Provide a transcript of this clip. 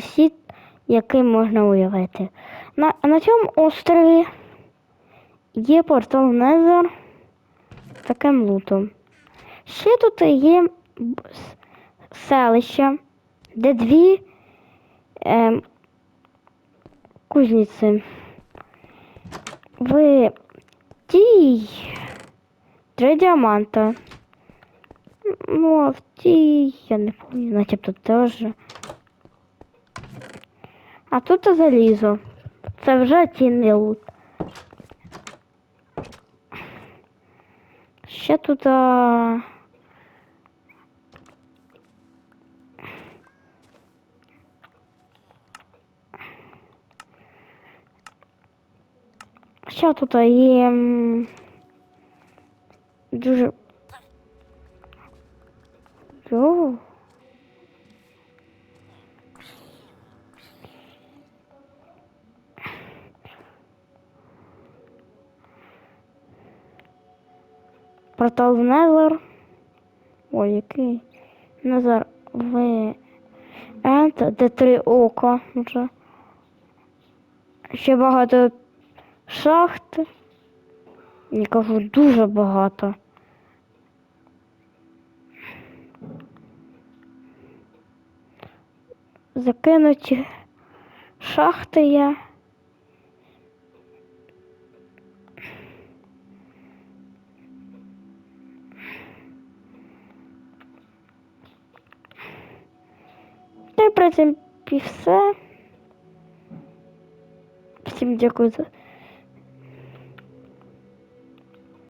світ, який можна уявити. На, на цьому острові є портал Незер з таким лутом. Ще тут є селище, де дві ем, кузниці. В тій три діаманта. Ну, а в тій, я не пам'ятаю, начебто теж. А тут залізо. Це вже цінний лут. Ще тут. А... Ще тут є. м, Дуже. Йоу. Портал в Незер. Ой, який? Незер в Ент, де три ока вже. Ще багато шахт. Я кажу, дуже багато. Закинуті шахти є. Та й в принципі все. Всім дякую за